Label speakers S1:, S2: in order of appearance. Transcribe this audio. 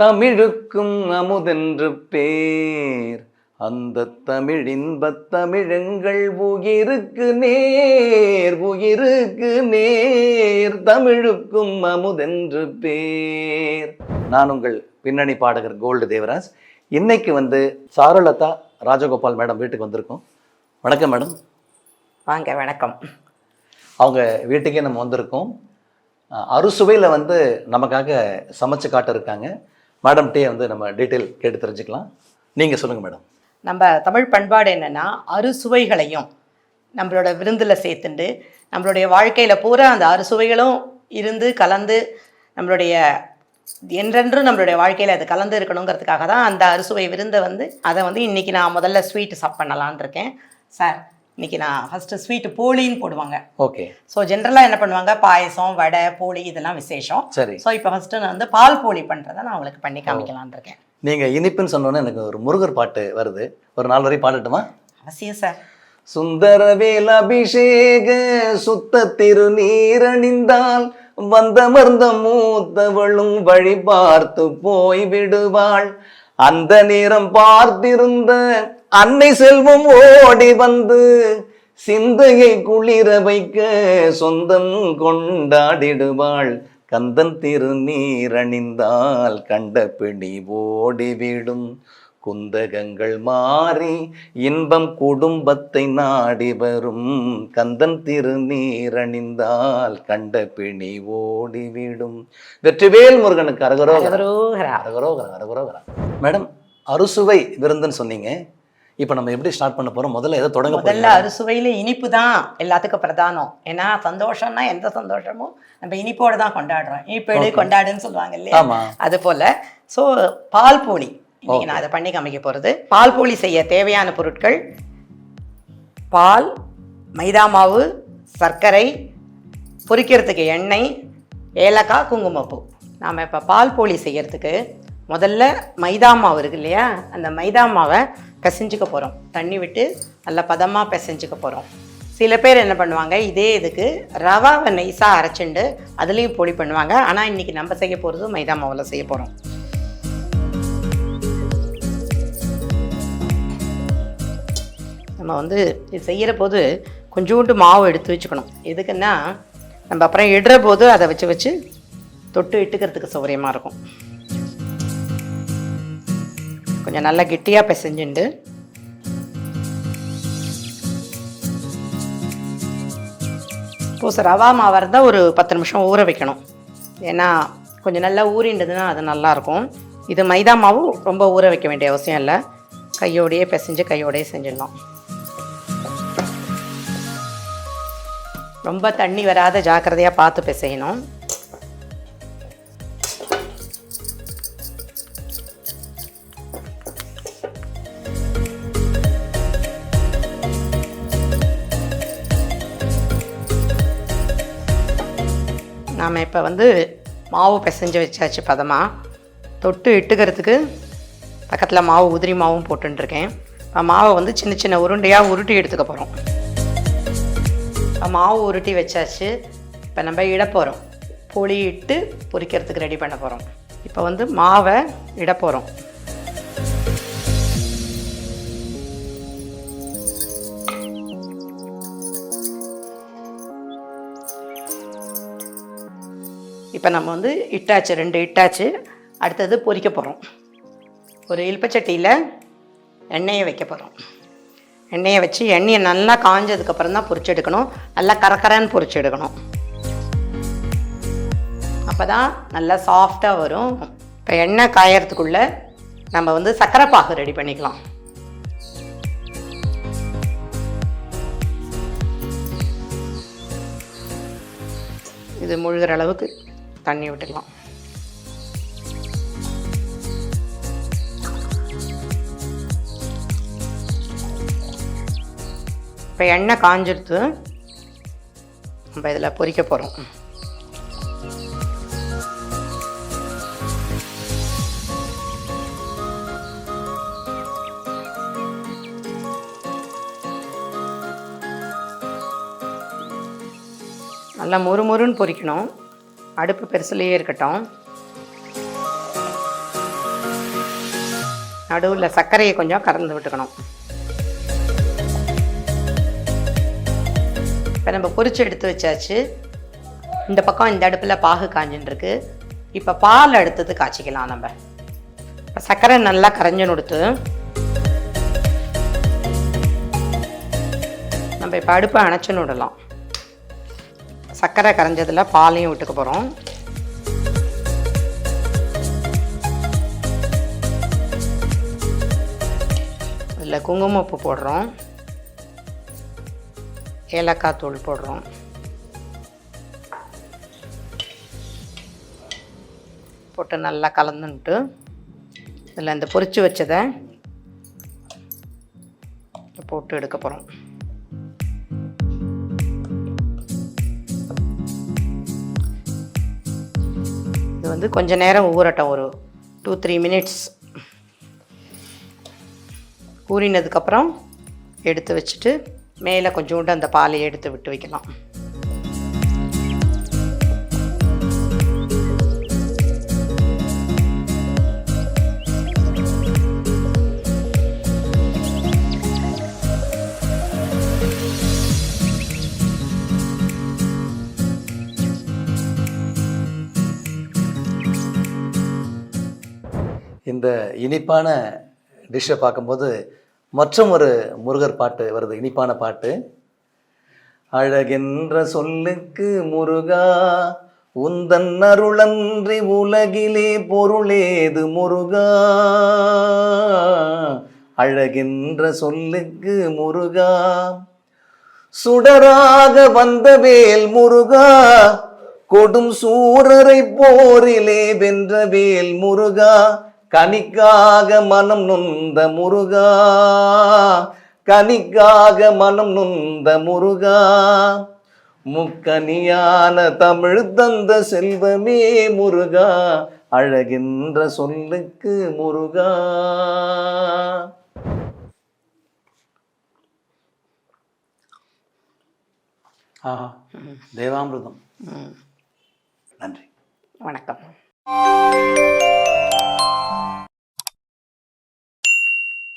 S1: தமிழுக்கும் அமுதென்று பேர். அந்த தமிழ் இன்பத் தமிழெங்கள் உயிருக்கு நேர் உயிருக்கு நேர். தமிழுக்கும் அமுதென்று பேர். நான் உங்கள் பின்னணி பாடகர் கோல்டு தேவராஜ். இன்னைக்கு வந்து சாருலதா ராஜகோபால் மேடம் வீட்டுக்கு வந்திருக்கோம். வணக்கம் மேடம்.
S2: வாங்க வணக்கம்.
S1: அவங்க வீட்டுக்கே நம்ம வந்திருக்கோம். அறுசுவையில் வந்து நமக்காக சமைச்சு காட்ட இருக்காங்க மேடம்கிட்டே வந்து நம்ம டீட்டெயில் கேட்டு தெரிஞ்சுக்கலாம். நீங்கள் சொல்லுங்கள் மேடம்.
S2: நம்ம தமிழ் பண்பாடு என்னென்னா அறுசுவைகளையும் நம்மளோட விருந்தில் சேர்த்துண்டு நம்மளுடைய வாழ்க்கையில் பூரா அந்த அறுசுவைகளும் இருந்து கலந்து நம்மளுடைய என்றென்றும் நம்மளுடைய வாழ்க்கையில் அது கலந்து இருக்கணுங்கிறதுக்காக தான் அந்த அறுசுவை விருந்தை வந்து அதை வந்து இன்றைக்கி நான் முதல்ல ஸ்வீட் சாப் பண்ணலான்னு இருக்கேன். சார் இன்னைக்கு நான் ஃபஸ்ட்டு ஸ்வீட்டு போலின்னு போடுவாங்க.
S1: ஓகே
S2: ஸோ ஜென்ரலாக என்ன பண்ணுவாங்க? பாயசம் வடை போலி இதெல்லாம் விசேஷம்.
S1: சரி.
S2: ஸோ இப்போ ஃபஸ்ட்டு நான் வந்து பால் போலி பண்ணுறதை நான் உங்களுக்கு பண்ணி காமிக்கலான்னு இருக்கேன்.
S1: நீங்கள் இனிப்புன்னு சொன்னோன்னே எனக்கு ஒரு முருகர் பாட்டு வருது. ஒரு நாலு வரை பாடட்டுமா?
S2: அவசியம் சார்
S1: சுந்தரவேல் அபிஷேக சுத்த திருநீரணிந்தால் வந்தமர்ந்த மூத்தவளும் வழி பார்த்து போய் விடுவாள். அந்த நேரம் பார்த்திருந்த அன்னை செல்வம் ஓடி வந்து சிந்தையை குளிர வைக்க சொந்தம் கொண்டாடிடுவாள். கந்தன் திருநீரணிந்தால் கண்ட பிடி ஓடிவிடும். குந்தகங்கள் மாறி இன்பம் குடும்பத்தை நாடி வரும். கந்தன் திருநீரணிந்தால் கண்ட பிணி ஓடிவிடும். வெற்றிவேல் முருகனுக்கு அரகரோகரா
S2: அரோகரா
S1: அரகரோகரா அரகரோகரா மேடம் அறுசுவை விருந்துன்னு சொன்னீங்க. இப்போ நம்ம எப்படி ஸ்டார்ட் பண்ண போறோம்? முதல்ல எதை தொடங்க
S2: முதல்ல அறுசுவையில் இனிப்பு தான் எல்லாத்துக்கும் பிரதானம். ஏன்னா சந்தோஷம்னா எந்த சந்தோஷமும் நம்ம இனிப்போட தான் கொண்டாடுறோம். இனிப்பேடு கொண்டாடுன்னு சொல்லுவாங்க இல்லையா? அது போல ஸோ பால் போலி. இன்னைக்கு நான் அதை பண்ணி காமிக்க போகிறது பால் போலி செய்ய தேவையான பொருட்கள் பால் மைதா மாவு சர்க்கரை பொரிக்கிறதுக்கு எண்ணெய் ஏலக்காய் குங்குமப்பூ. நாம் இப்போ பால் போலி செய்யறதுக்கு முதல்ல மைதா மாவு இருக்கு இல்லையா? அந்த மைதா மாவை பிசைஞ்சுக்க போகிறோம் தண்ணி விட்டு நல்லா பதமாக பிசைஞ்சிக்க போகிறோம் சில பேர் என்ன பண்ணுவாங்க இதே இதுக்கு ரவாவை நைஸாக அரைச்சிண்டு அதுலேயும் பொடி பண்ணுவாங்க. ஆனால் இன்றைக்கி நம்ம செய்ய போகிறது மைதா மாவில் செய்ய போகிறோம் நம்ம வந்து இது செய்கிற போது கொஞ்சோண்டு மாவு எடுத்து வச்சுக்கணும். எதுக்குன்னா நம்ம அப்புறம் இடுற போது அதை வச்சு வச்சு தொட்டு இட்டுக்கிறதுக்கு சௌகரியமாக இருக்கும். கொஞ்சம் நல்லா கெட்டியாக பிசைஞ்சுண்டு. சப்போஸ் ரவா மாவாக இருந்தால் ஒரு பத்து நிமிஷம் ஊற வைக்கணும். ஏன்னா கொஞ்சம் நல்லா ஊறிண்டதுன்னா அது நல்லாயிருக்கும் இது மைதா மாவு ரொம்ப ஊற வைக்க வேண்டிய அவசியம் இல்லை. கையோடையே பிசைஞ்சு கையோடையே செஞ்சிடலாம். ரொம்ப தண்ணி வராத ஜாக்கிரதையாக பார்த்து பிசையணும். நாம் இப்போ வந்து மாவு பிசைஞ்சு வச்சாச்சு பதமாக தொட்டு இட்டுக்கிறதுக்கு பக்கத்தில் மாவு உதிரி மாவும் போட்டுருக்கேன் மாவை வந்து சின்ன சின்ன உருண்டையாக உருட்டி எடுத்துக்க போகிறோம் மாவு உருட்டி வச்சாச்சு. இப்போ நம்ம இட போகிறோம் புளி இட்டு பொரிக்கிறதுக்கு ரெடி பண்ண போகிறோம் இப்போ வந்து மாவை இட போகிறோம் இப்போ நம்ம வந்து இட்டாச்சு ரெண்டு இட்டாச்சு. அடுத்தது பொரிக்க போகிறோம் ஒரு இல்பச்சட்டியில் எண்ணெயை வைக்க போகிறோம் எண்ணெயை வச்சு எண்ணெயை நல்லா காஞ்சதுக்கப்புறம் தான் பொரிச்சு எடுக்கணும். நல்லா கரக்கரன்னு பொரிச்சு எடுக்கணும். அப்போ தான் நல்லா சாஃப்டாக வரும். இப்போ எண்ணெய் காயறதுக்குள்ளே நம்ம வந்து சர்க்கரை பாகு ரெடி பண்ணிக்கலாம். இது முழுகிற அளவுக்கு தண்ணி விட்டுக்கலாம். இப்போ எண்ணெய் காஞ்சிருத்து நம்ம இதில் பொறிக்க போகிறோம் நல்லா மொறுமொறுன்னு பொரிக்கணும் அடுப்பு பெருசுலேயே இருக்கட்டும். நடுவில் சர்க்கரையை கொஞ்சம் கறந்து விட்டுக்கணும். இப்போ நம்ம பொரிச்சு எடுத்து வச்சாச்சு. இந்த பக்கம் இந்த அடுப்பில் பாகு காஞ்சுன்னு இருக்கு இப்போ பால் அடுத்தது காய்ச்சிக்கலாம் நம்ம. இப்போ சர்க்கரை நல்லா கரைஞ்சு கொடுத்து நம்ம இப்போ அடுப்பை அணைச்சுன்னு விடலாம். சர்க்கரை கரைஞ்சதில் பாலையும் விட்டுக்க போகிறோம் இதில் குங்குமப்பூ போடுறோம். ஏலக்காய் தூள் போடுறோம். போட்டு நல்லா கலந்துன்ட்டு இதில் இந்த பொரித்து வச்சதை போட்டு எடுக்க போகிறோம் இது வந்து கொஞ்ச நேரம் ஊறட்டும் ஒரு டூ த்ரீ மினிட்ஸ் ஊறினதுக்கப்புறம் எடுத்து வச்சுட்டு மேலே கொஞ்சோண்டு அந்த பாலை எடுத்து விட்டு வைக்கலாம்.
S1: இந்த இனிப்பான டிஷ்ஷை பார்க்கும்போது மற்றும் ஒரு முருகர் பாட்டு வருது இனிப்பான பாட்டு. அழகென்ற சொல்லுக்கு முருகா உந்தன் அருளன்றி உலகிலே பொருளேது முருகா. அழகென்ற சொல்லுக்கு முருகா சுடராக வந்த வேல் முருகா கொடும் சூரரை போரிலே வென்ற வேல் முருகா. கனிக்காக மனம் நொந்த முருகா கனிக்காக மனம் நொந்த முருகா. முக்கனியான தமிழ் தந்த செல்வமே முருகா அழகின்ற சொல்லுக்கு முருகா. ஆஹா தேவாமிர்தம். நன்றி.
S2: வணக்கம்.